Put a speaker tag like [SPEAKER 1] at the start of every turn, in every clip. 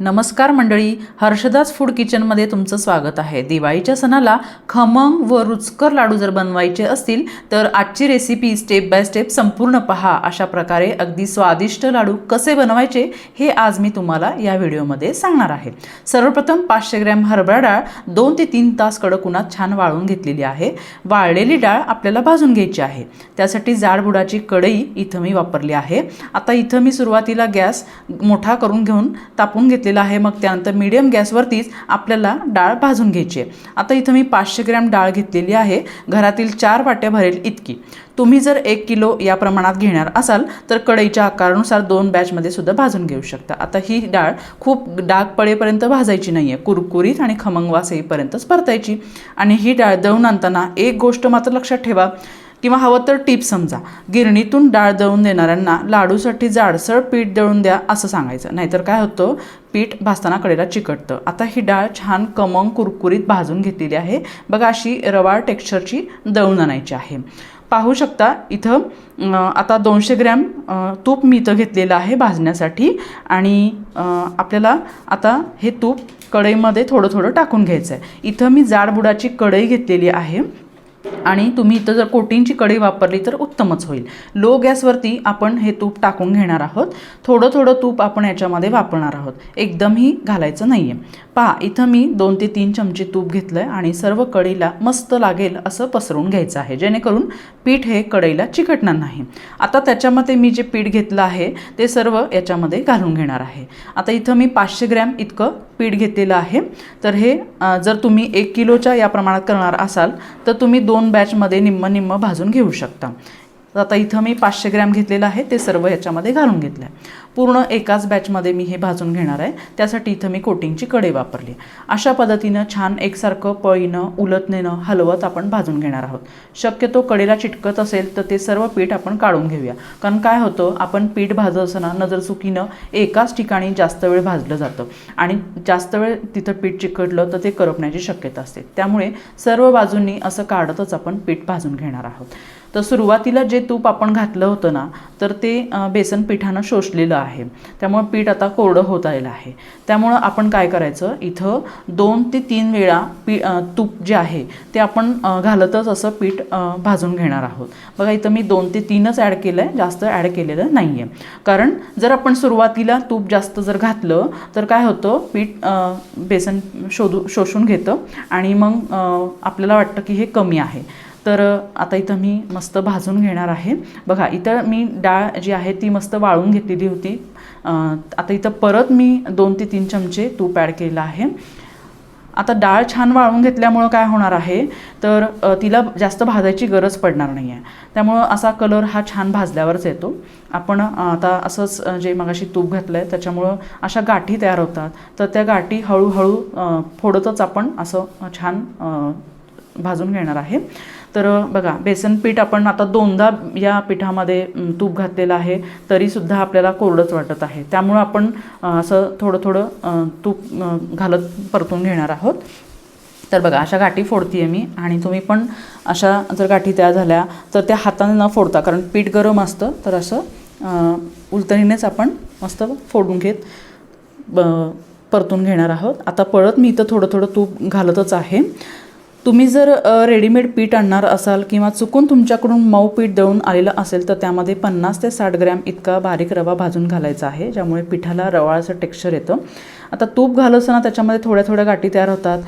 [SPEAKER 1] नमस्कार मंडळी हर्षदास फूड किचनमध्ये तुमचं स्वागत आहे. दिवाळीच्या सणाला खमंग व रुचकर लाडू जर बनवायचे असतील तर आजची रेसिपी स्टेप बाय स्टेप संपूर्ण पहा. अशा प्रकारे अगदी स्वादिष्ट लाडू कसे बनवायचे हे आज मी तुम्हाला या व्हिडिओमध्ये सांगणार आहे. सर्वप्रथम पाचशे ग्रॅम हरभरा डाळ दोन ते तीन तास कडक उन्हात छान वाळून घेतलेली आहे. वाळलेली डाळ आपल्याला भाजून घ्यायची आहे. त्यासाठी जाडबुडाची कढई इथं मी वापरली आहे. आता इथं मी सुरुवातीला गॅस मोठा करून घेऊन तापून घेतलेला आहे. मग त्यानंतर मीडियम गॅसवरतीच आपल्याला डाळ भाजून घ्यायची आहे. आता इथं मी पाचशे ग्रॅम डाळ घेतलेली आहे. घरातील चार वाट्या भरेल इतकी. तुम्ही जर एक किलो या प्रमाणात घेणार असाल तर कढईच्या आकारानुसार दोन बॅचमध्ये सुद्धा भाजून घेऊ शकता. आता ही डाळ खूप डाग पडेपर्यंत भाजायची नाही आहे कुरकुरीत आणि खमंगवास येईपर्यंतच परतायची. आणि ही डाळ दळून आणताना एक गोष्ट मात्र लक्षात ठेवा. किंवा हवं तर टीप समजा. गिरणीतून डाळ दळून देणाऱ्यांना लाडूसाठी जाडसर पीठ दळून द्या असं सांगायचं. नाहीतर काय होतं? पीठ भाजताना कडेला चिकटतं. आता ही डाळ छान कमंग कुरकुरीत भाजून घेतलेली आहे. बघा अशी रवाळ टेक्स्चरची दळून आणायची आहे. पाहू शकता इथं आता दोनशे ग्रॅम तूप मी इथं घेतलेलं आहे भाजण्यासाठी. आणि आपल्याला आता हे तूप कढईमध्ये थोडं थोडं टाकून घ्यायचं आहे इथं मी जाडबुडाची कढई घेतलेली आहे. आणि तुम्ही इथं जर कोटिंगची कढई वापरली तर उत्तमच होईल. लो गॅसवरती आपण हे तूप टाकून घेणार आहोत. थोडं थोडं तूप आपण याच्यामध्ये वापरणार आहोत. एकदमही घालायचं नाही आहे पहा इथं मी दोन ते तीन चमचे तूप घेतलं आहे आणि सर्व कढीला मस्त लागेल असं पसरून घ्यायचं आहे. जेणेकरून पीठ हे कढईला चिकटणार नाही. आता त्याच्यामध्ये मी जे पीठ घेतलं आहे ते सर्व याच्यामध्ये घालून घेणार आहे. आता इथं मी पाचशे ग्रॅम इतकं पीठ घेतलेलं आहे. तर हे जर तुम्ही एक किलोच्या या प्रमाणात करणार असाल तर तुम्ही दोन बॅचमध्ये निम्म निम्म भाजून घेऊ शकता. तर आता इथं मी पाचशे ग्रॅम घेतलेलं आहे ते सर्व याच्यामध्ये घालून घेतलं आहे पूर्ण एकाच बॅचमध्ये मी हे भाजून घेणार आहे त्यासाठी इथं मी कोटिंगची कडे वापरली. अशा पद्धतीनं छान एकसारखं पळीनं उलटणेनं हलवत आपण भाजून घेणार आहोत. शक्यतो कडेला चिटकत असेल तर ते सर्व पीठ आपण काढून घेऊया. कारण काय होतं आपण पीठ भाजत असताना नजर चुकीनं एकाच ठिकाणी जास्त वेळ भाजलं जातं. आणि जास्त वेळ तिथं पीठ चिकटलं तर ते करपण्याची शक्यता असते. त्यामुळे सर्व बाजूंनी असं काढतच आपण पीठ भाजून घेणार आहोत. तर सुरुवातीला जे तूप आपण घातलं होतं ना तर ते बेसन पिठानं शोषलेलं आहे. त्यामुळं पीठ आता कोरडं होत आलेलं आहे. त्यामुळं आपण काय करायचं इथं दोन ते तीन वेळा पी तूप जे आहे ते आपण घालतच असं पीठ भाजून घेणार आहोत. बघा इथं मी दोन ते तीनच ॲड केलं आहे जास्त ॲड केलेलं नाही आहे कारण जर आपण सुरुवातीला तूप जास्त जर घातलं तर काय होतं पीठ बेसन शोधू शोषून घेतं आणि मग आपल्याला वाटतं की हे कमी आहे. तर आता इथं मी मस्त भाजून घेणार आहे. बघा इथं मी डाळ जी आहे ती मस्त वाळून घेतलेली होती. आता इथं परत मी दोन ते तीन चमचे तूप ॲड केलं आहे. आता डाळ छान वाळून घेतल्यामुळं काय होणार आहे? तर तिला जास्त भाजायची गरज पडणार नाही आहे त्यामुळं असा कलर हा छान भाजल्यावरच येतो. आपण आता असंच जे मगाशी तूप घातलं आहे त्याच्यामुळं अशा गाठी तयार होतात. तर त्या गाठी हळूहळू फोडतच आपण असं छान भाजून घेणार आहे. तर बघा बेसन पीठ आपण आता दोनदा या पिठामध्ये तूप घातलेलं आहे तरीसुद्धा आपल्याला कोरडंच वाटत आहे. त्यामुळं आपण असं थोडं थोडं तूप घालत परतून घेणार आहोत. तर बघा अशा गाठी फोडते आहे मी आणि तुम्ही पण अशा जर गाठी तयार झाल्या तर त्या हाताने न फोडता कारण पीठ गरम असतं तर असं उलतणीनेच आपण मस्त फोडून घेत ब परतून घेणार आहोत. आता परत मी इथं थोडं थोडं तूप घालतच आहे. तुम्ही जर रेडीमेड पीठ आणणार असाल किंवा चुकून तुमच्याकडून मऊ पीठ दळून आलेलं असेल तर त्यामध्ये पन्नास ते साठ ग्रॅम इतका बारीक रवा भाजून घालायचा आहे ज्यामुळे पिठाला रवाळाचं टेक्स्चर येतं. आता तूप घालत असताना त्याच्यामध्ये थोड्या थोड्या गाठी तयार होतात.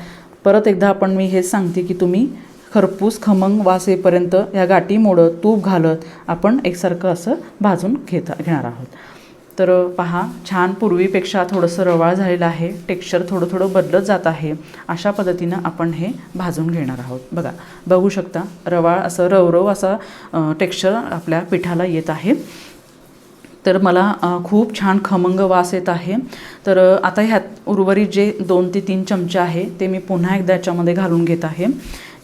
[SPEAKER 1] परत एकदा आपण मी हेच सांगते की तुम्ही खरपूस खमंग वास येईपर्यंत ह्या गाठी मोडत तूप घालत आपण एकसारखं असं भाजून घेता घेणार आहोत. तर पहा छान पूर्वीपेक्षा थोडंसं रवाळ झालेलं आहे. टेक्स्चर थोडं थोडं बदलत जात आहे. अशा पद्धतीनं आपण हे भाजून घेणार आहोत. बघा बघू शकता रवाळ असं रवरव असं टेक्स्चर आपल्या पिठाला येत आहे. तर मला खूप छान खमंग वास येत आहे. तर आता ह्यात उर्वरित जे दोन ते तीन चमचे आहे ते मी पुन्हा एकदा याच्यामध्ये घालून घेत आहे.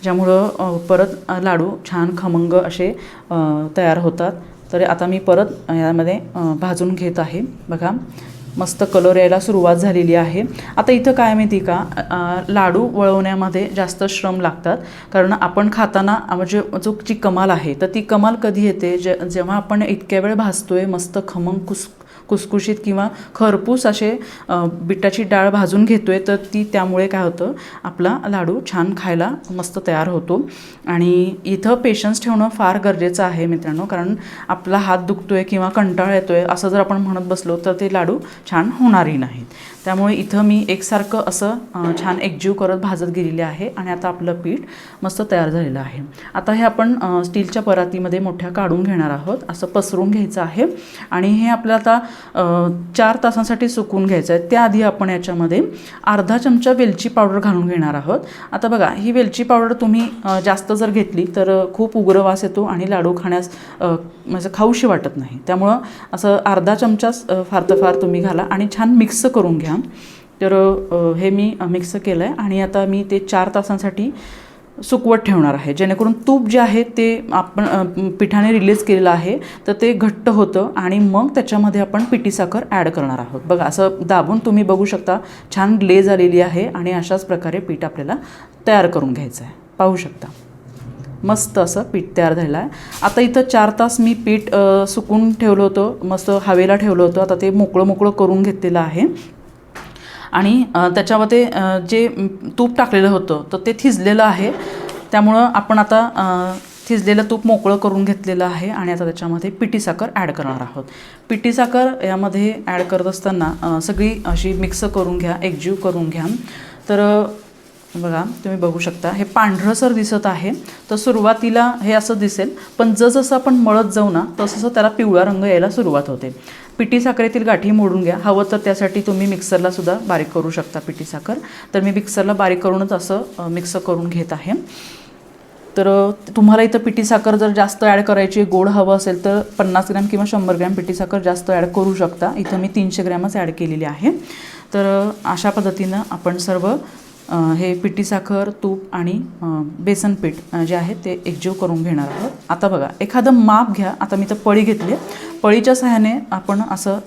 [SPEAKER 1] ज्यामुळं परत लाडू छान खमंग असे तयार होतात. तर आता मी परत यामध्ये भाजून घेत आहे. बघा मस्त कलर यायला सुरुवात झालेली आहे. आता इथं काय माहिती का लाडू वळवण्यामध्ये जास्त श्रम लागतात. कारण आपण खाताना म्हणजे जो जी कमाल आहे तर ती कमाल कधी येते? जे जेव्हा आपण इतक्या वेळ भाजतो आहे मस्त खमंग कुस कुसकुशीत किंवा खरपूस असे बिटाची डाळ भाजून घेतो आहे तर ती त्यामुळे काय होतं आपला लाडू छान खायला मस्त तयार होतो. आणि इथं पेशन्स ठेवणं फार गरजेचं आहे मित्रांनो कारण आपला हात दुखतो आहे किंवा कंटाळा येतो आहे असं जर आपण म्हणत बसलो तर ते लाडू छान होणारही नाहीत. त्यामुळे इथं मी एकसारखं असं छान एकजीव करत भाजत गेलेले आहे आणि आता आपलं पीठ मस्त तयार झालेलं आहे. आता हे आपण स्टीलच्या परातीमध्ये मोठ्या काढून घेणार आहोत असं पसरून घ्यायचं आहे. आणि हे आपल्याला आता चार तासांसाठी सुकून घ्यायचं आहे. त्याआधी आपण याच्यामध्ये अर्धा चमचा वेलची पावडर घालून घेणार आहोत. आता बघा ही वेलची पावडर तुम्ही जास्त जर घेतली तर खूप उग्र वास येतो आणि लाडू खाण्यास म्हणजे खाऊशी वाटत नाही. त्यामुळं असं अर्धा चमचाच फार तर फार तुम्ही घाला आणि छान मिक्स करून घ्या. तर हे मी मिक्स केलं आहे आणि आता मी ते चार तासांसाठी सुकवत ठेवणार आहे. जेणेकरून तूप जे आहे ते आपण पिठाने रिलीज केलेलं आहे तर ते घट्ट होतं आणि मग त्याच्यामध्ये आपण पिठी साखर ॲड करणार आहोत. बघा असं दाबून तुम्ही बघू शकता छान ग्लेज आलेली आहे आणि अशाच प्रकारे पीठ आपल्याला तयार करून घ्यायचं आहे. पाहू शकता. मस्त असं पीठ तयार झालं आहे आता इथं चार तास मी पीठ सुकून ठेवलं होतं मस्त हवेला ठेवलं होतं. आता ते मोकळं मोकळं करून घेतलेलं आहे. आणि त्याच्यामध्ये जे तूप टाकलेलं होतं तर ते थिजलेलं आहे. त्यामुळं आपण आता थिजलेलं तूप मोकळं करून घेतलेलं आहे आणि आता त्याच्यामध्ये पिठी साखर ॲड करणार आहोत. पिठी साखर यामध्ये ॲड करत असताना सगळी अशी मिक्स करून घ्या एकजीव करून घ्या. तर बघा तुम्ही बघू शकता हे पांढरंसर दिसत आहे. तर सुरुवातीला हे असं दिसेल पण जसजसं आपण मळत जाऊ ना तसं त्याला पिवळा रंग यायला सुरुवात होते. पिठी साखरेतील गाठी मोडून घ्या. हवं तर त्यासाठी तुम्ही मिक्सरला सुद्धा बारीक करू शकता पिठी साखर. तर मी मिक्सरला बारीक करूनच असं मिक्स करून घेत आहे. तर तुम्हाला इथं पिठी साखर जर जास्त ॲड करायची गोड हवं असेल तर पन्नास ग्रॅम किंवा शंभर ग्रॅम पिठी साखर जास्त ॲड करू शकता. इथं मी तीनशे ग्रॅमच ॲड केलेली आहे. तर अशा पद्धतीनं आपण सर्व हे पिठी साखर तूप आणि बेसन पीठ जे आहे ते एकजीव करून घेणार आहोत. आता बघा एखादं माप घ्या. आता मी तर पळी घेतली पळीच्या सहाय्याने आपण असं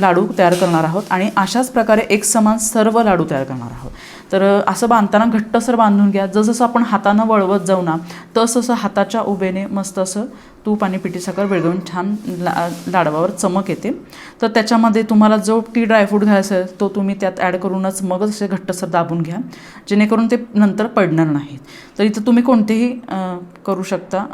[SPEAKER 1] लाडू तयार करणार आहोत आणि अशाच प्रकारे एक समान सर्व लाडू तयार करणार आहोत. तर असं बांधताना घट्टसर बांधून घ्या. जसजसं आपण हातानं वळवत जाऊ ना तसं हाताच्या उभेने मस्त असं तूप आणि पिठी साखर छान ला लाडवावर चमक येते. तर त्याच्यामध्ये तुम्हाला जो टी ड्रायफ्रूट घ्यायचा आहे तो तुम्ही त्यात ॲड करूनच मगच असे घट्टसर दाबून घ्या. जेणेकरून ते नंतर पडणार नाहीत. तर इथं तुम्ही कोणतेही करू शकता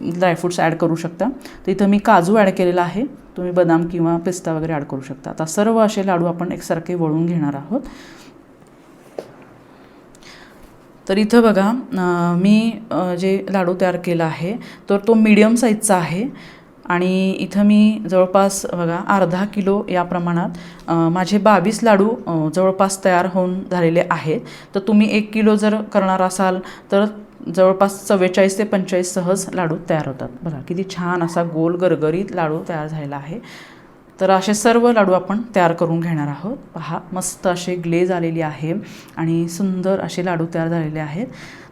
[SPEAKER 1] ड्रायफ्रूट्स ॲड करू शकता. तर इथं मी काजू ॲड केलेला आहे. तुम्ही बदाम किंवा पिस्ता वगैरे ॲड करू शकता. आता सर्व असे लाडू आपण एकसारखे वळून घेणार आहोत. तर इथं बघा मी जे लाडू तयार केला आहे तर तो मीडियम साईजचा आहे. आणि इथं मी जवळपास बघा अर्धा किलो या प्रमाणात माझे बावीस लाडू जवळपास तयार होऊन झालेले आहेत. तर तुम्ही एक किलो जर करणार असाल तर जवळपास चव्वेचाळीस ते पंचेचाळीस सहज लाडू तयार होतात. बघा किती छान असा गोल गरगरीत लाडू तयार झालेला आहे. तर असे सर्व लाडू आपण तयार करून घेणार आहोत. पहा मस्त असे ग्लेज आलेली आहे आणि सुंदर असे लाडू तयार झालेले आहेत.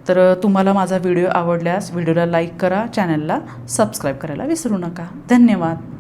[SPEAKER 1] तर तुम्हाला माझा व्हिडिओ आवडल्यास व्हिडिओला लाईक करा चॅनलला सबस्क्राईब करायला विसरू नका. धन्यवाद.